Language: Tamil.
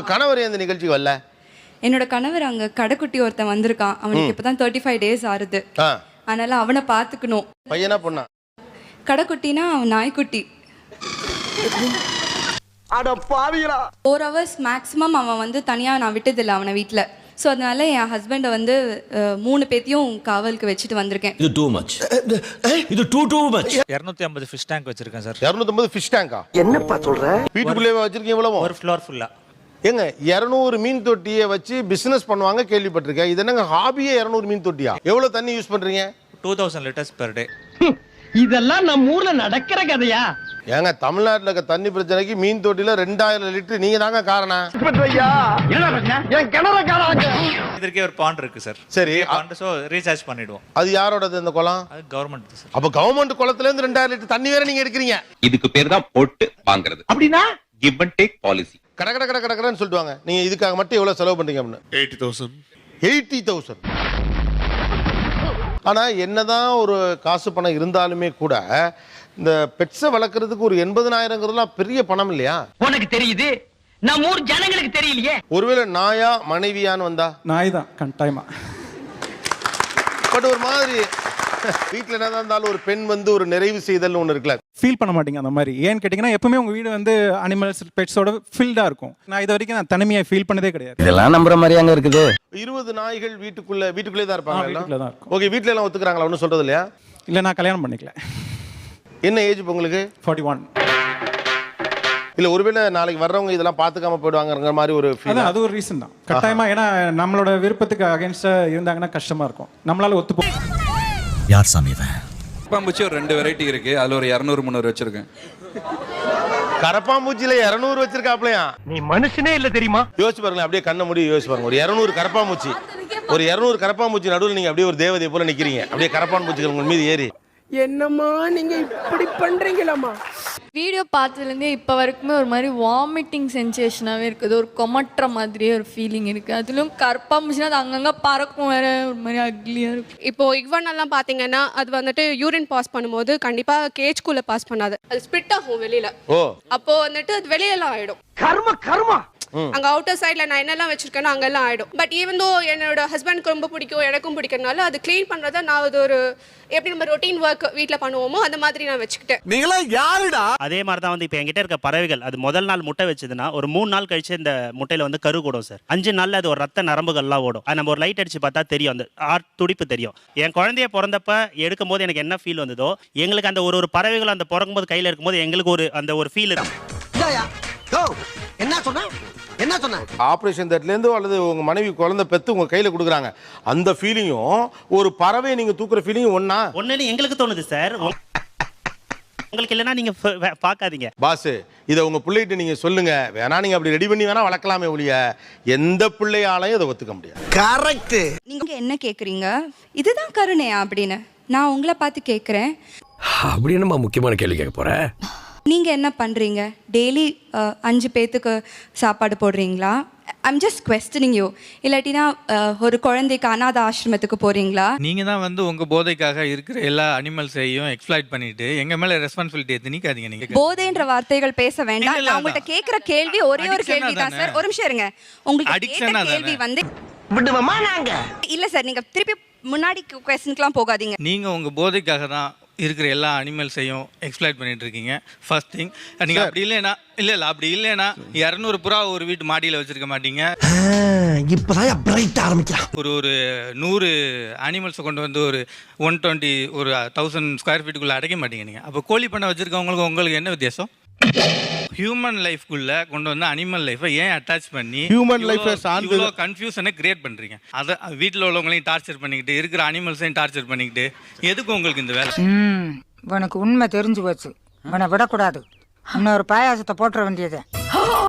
உங்க கணவர் இந்த நிகழ்ச்சிக்கு வரல? என்னோட கணவர் அங்க கடைக்குட்டி ஒருத்தன் வந்திருக்கான். அவனுக்கு இப்பதான் தேர்ட்டி ஃபைவ் டேஸ் ஆறுது அதனால அவனை பார்த்துக்கணும் பையனா பொண்ணா? கடைக்குட்டினா அவன் நாய்க்குட்டி. ஃபோர் ஹவர்ஸ் மேக்ஸிமம் அவன் வந்து தனியாக நான் விட்டதில்லை அவனை வீட்டில் ஸோ அதனால என் ஹஸ்பண்டை வந்து மூணு பேத்தையும் காவலுக்கு வச்சுட்டு வந்திருக்கேன். இது டூ மச் இது டூ டூ மச் இரநூத்தி ஐம்பது ஃபிஷ் டேங்க் வச்சிருக்கேன் சார் இரநூத்தம்பது ஃபிஷ் டேங்கா என்னப்பா சொல்ற? வீட்டுக்குள்ளே வச்சிருக்கீங்க இவ்வளவு ஒரு ஃப்ளோர் ஃபுல்லா ஏங்க இரநூறு மீன் தொட்டியை வச்சு பிசினஸ் பண்ணுவாங்க கேள்விப்பட்டிருக்கேன். இது என்னங்க ஹாபியே இரநூறு மீன் தொட்டியா? எவ்வளவு தண்ணி யூஸ் பண்றீங்க? Two thousand litres per day இதெல்லாம் நம்ம ஊர்ல நடக்கிற கதையா? ஏங்க தமிழ்நாட்டில் இருக்க தண்ணி பிரச்சனைக்கு மீன் தொட்டியில ரெண்டாயிரம் லிட்டர் நீங்க தாங்க காரணம். இதற்கே ஒரு பாண்ட் இருக்கு சார் சரி பாண்ட் ஸோ ரீசார்ஜ் பண்ணிடுவோம். அது யாரோடது இந்த குளம்? அது கவர்மெண்ட் சார் அப்ப கவர்மெண்ட் குளத்துல இருந்து ரெண்டாயிரம் லிட்டர் தண்ணி வேற நீங்க எடுக்கிறீங்க. இதுக்கு பேர் தான் பொட்டு வாங்குறது. அப்படின்னா? கிவ் அண்ட் டேக் பாலிசி கட கட கட கட கடன்னு சொல்லிட்டு நீங்க இதுக்காக மட்டும் எவ்வளவு செலவு பண்றீங்க அப்படின்னு. Eighty thousand. Eighty thousand. ஆனா என்னதான் ஒரு காசு பணம் இருந்தாலுமே கூட இந்த பெட்ஸை வளர்க்கறதுக்கு ஒரு எண்பதனாயிரங்கிறதுலாம் பெரிய பணம் இல்லையா? உனக்கு தெரியுது? நம்ம ஊர் ஜனங்களுக்கு தெரியலையே. ஒருவேளை நாயா மனைவியான்னு வந்தா? நாய் தான் கட்டாயமா. பட் ஒரு மாதிரி வீட்டில் என்னதான் இருந்தாலும் ஒரு பெண் வந்து ஒரு நிறைவு செய்தல்னு ஒன்று இருக்குல்ல. ஃபீல் பண்ண மாட்டீங்க அந்த மாதிரி. ஏன்னு கேட்டிங்கன்னா எப்பவுமே உங்கள் வீடு வந்து அனிமல்ஸ் பெட்ஸோட ஃபில்டாக இருக்கும். நான் இது வரைக்கும் நான் தனிமையாக ஃபீல் பண்ணதே கிடையாது. இதெல்லாம் நம்புற மாதிரி அங்க இருக்குது? இருபது நாய்கள் வீட்டுக்குள்ள வீட்டுக்குள்ளே தான் இருப்பாங்க தான். ஓகே வீட்டில எல்லாம் ஒத்துக்கிறாங்களா? ஒன்றும் சொல்றது இல்லையா? இல்லை நான் கல்யாணம் பண்ணிக்கல. என்ன ஏஜ் இப்போ உங்களுக்கு? ஃபார்ட்டி ஒன் இல்ல ஒருவேளை நாளைக்கு வர்றவங்க இதெல்லாம் பார்த்துக்காம போயிடுவாங்கங்கிற மாதிரி ஒரு ஃபீல் அதான் அது ஒரு ரீசன் தான். கட்டாயமா ஏன்னா நம்மளோட விருப்பத்துக்கு அகேன்ஸ்டாக இருந்தாங்கன்னா கஷ்டமா இருக்கும். நம்மளால ஒத்து போ யார் சாமி இவன்? கரப்பாம்பூச்சி ஒரு ரெண்டு வெரைட்டி இருக்கு. அதுல ஒரு இரநூறு முந்நூறு வச்சிருக்கேன். கரப்பாம்பூச்சியில இரநூறு வச்சிருக்காப்லையா? நீ மனுஷனே இல்ல தெரியுமா? யோசிச்சு பாருங்களேன் அப்படியே கண்ணை மூடி யோசிச்சு பாருங்க. ஒரு இரநூறு கரப்பாம்பூச்சி. ஒரு இரநூறு கரப்பாம்பூச்சி நடுவில் நீங்க அப்படியே ஒரு தேவதையை போல நிக்கிறீங்க. அப்படியே கரப்பான் பூச்சிகள் உங்க மீது ஏறி. என்னம்மா நீங்க இப்படி பண்றீங்களாம்மா? வீடியோ பார்த்ததுலேருந்தே இப்போ வரைக்குமே ஒரு மாதிரி வாமிட்டிங் சென்சேஷனாகவே இருக்குது. ஒரு கொமட்டுற மாதிரியே ஒரு ஃபீலிங் இருக்குது. அதுலேயும் கற்பாம்புச்சுன்னா அது அங்கங்கே பறக்கும் வேற ஒரு மாதிரி அக்லியாக இருக்கும் இப்போ இக்வானெல்லாம் பாத்தீங்கன்னா அது வந்துட்டு யூரின் பாஸ் பண்ணும்போது கண்டிப்பா கேஜ்குள்ள பாஸ் பண்ணாது. அது ஸ்பிட் ஆகும் வெளியில. ஓ. அப்போ வந்துட்டு அது வெளியெல்லாம் ஆயிடும். கர்ம கர்மா! அங்க அவுட்டர் சைடுல நான் என்னெல்லாம் வச்சிருக்கேனோ அங்கெல்லாம் ஆயிடும். பட் ஈவன் தோ என்னோட ஹஸ்பண்ட்க்கு ரொம்ப பிடிக்கும் எனக்கும் பிடிக்கிறதுனால அது க்ளீன் பண்றத நான் அது ஒரு எப்படி நம்ம ரொட்டீன் ஒர்க் வீட்ல பண்ணுவோமோ அந்த மாதிரி நான் வச்சுக்கிட்டேன். நீங்களா யாருடா? அதே மாதிரி தான் வந்து இப்போ என்கிட்ட இருக்க பறவைகள் அது முதல் நாள் முட்டை வச்சதுன்னா ஒரு மூணு நாள் கழிச்சு இந்த முட்டையில வந்து கரு கூடும் சார். அஞ்சு நாள்ல அது ஒரு ரத்த நரம்புகள்லாம் ஓடும். அது நம்ம ஒரு லைட் அடிச்சு பார்த்தா தெரியும் அந்த ஆர் துடிப்பு தெரியும். என் குழந்தைய பிறந்தப்ப எடுக்கும் போது எனக்கு என்ன ஃபீல் வந்ததோ எங்களுக்கு அந்த ஒரு ஒரு பறவைகள் அந்த பிறக்கும்போது கையில இருக்கும்போது எங்களுக்கு ஒரு அந்த ஒரு ஃபீல் என்ன சொன்ன? என்ன சொன்ன? ஆப்ரேஷன் தேட்டர்லேருந்து அல்லது உங்க மனைவி குழந்தை பெத்து உங்க கையில கொடுக்குறாங்க. அந்த ஃபீலிங்கும் ஒரு பறவை நீங்க தூக்குற ஃபீலிங்கும் ஒண்ணா? ஒன்னு எங்களுக்கு தோணுது சார் உங்களுக்கு இல்லைன்னா நீங்க ப- ப- பார்க்காதீங்க. பாஸ் இதை உங்க பிள்ளைகிட்ட நீங்க சொல்லுங்க. வேணா நீங்க அப்படி ரெடி பண்ணி வேணா வளர்க்கலாமே ஒழிய. எந்த பிள்ளையாலையும் அதை ஒத்துக்க முடியாது. கரெக்ட் நீங்க என்ன கேக்குறீங்க? இதுதான் கருணையா அப்படின்னு? நான் உங்களை பார்த்து கேட்குறேன் அப்படி என்னமா முக்கியமான கேள்வி கேட்க போற? நீங்க என்ன பண்றீங்க? டெய்லி அஞ்சு பேத்துக்கு சாப்பாடு போடுறீங்களா? ஐம் ஜஸ்ட் கொஸ்டனிங் யூ இல்லாட்டினா ஒரு குழந்தைக்கு அனாத ஆசிரமத்துக்கு போறீங்களா? நீங்க தான் வந்து உங்க போதைக்காக இருக்கிற எல்லா அனிமல்ஸையும் எக்ஸ்ப்ளாய்ட் பண்ணிட்டு எங்க மேல ரெஸ்பான்சிபிலிட்டி திணிக்காதீங்க நீங்க. போதைன்ற வார்த்தைகள் பேச வேண்டாம். நான் உங்கள்கிட்ட கேட்குற கேள்வி ஒரே ஒரு கேள்வி தான்? சார் ஒரு நிமிஷம் இருங்க. உங்களுக்கு கேட்ட? கேள்வி வந்து விடுவோமா நாங்க? இல்ல சார் நீங்க திருப்பி முன்னாடி கொஸ்டினுக்குலாம் போகாதீங்க. நீங்க உங்க போதைக்காக தான் இருக்கிற எல்லா அனிமல்ஸையும் எக்ஸ்ப்ளாய்ட் பண்ணிட்டு இருக்கீங்க ஃபர்ஸ்ட் திங் நீங்க அப்படி இல்லைன்னா இல்ல இல்ல அப்படி இல்லைன்னா இரநூறு புறா ஒரு வீட்டு மாடியில வச்சிருக்க மாட்டீங்க. இப்பதான் பிரைட் ஆரம்பிக்கிறான் ஒரு ஒரு நூறு அனிமல்ஸை கொண்டு வந்து ஒரு ஒன் டுவெண்ட்டி ஒரு தௌசண்ட் ஸ்கொயர் ஃபீட்டுக்குள்ள அடைக்க மாட்டீங்க நீங்க. அப்போ கோழி பண்ண வச்சிருக்கவங்களுக்கு உங்களுக்கு என்ன வித்தியாசம்? ஹியூமன் லைஃப்குள்ள கொண்டு வந்து அனிமல் லைஃபை ஏன் அட்டாச் பண்ணி Human life அ சார்ந்து- இவ்வளோ கன்ஃபியூஷனை கிரியேட் பண்றீங்க? அதை வீட்டில் உள்ளவங்களையும் டார்ச்சர் பண்ணிக்கிட்டு இருக்கிற அனிமல்ஸையும் டார்ச்சர் பண்ணிக்கிட்டு எதுக்கு உங்களுக்கு இந்த வேலை? உனக்கு உண்மை தெரிஞ்சு போச்சு. உன்னை விடக்கூடாது. இன்னொரு பாயாசத்தை போட்டுற வேண்டியது.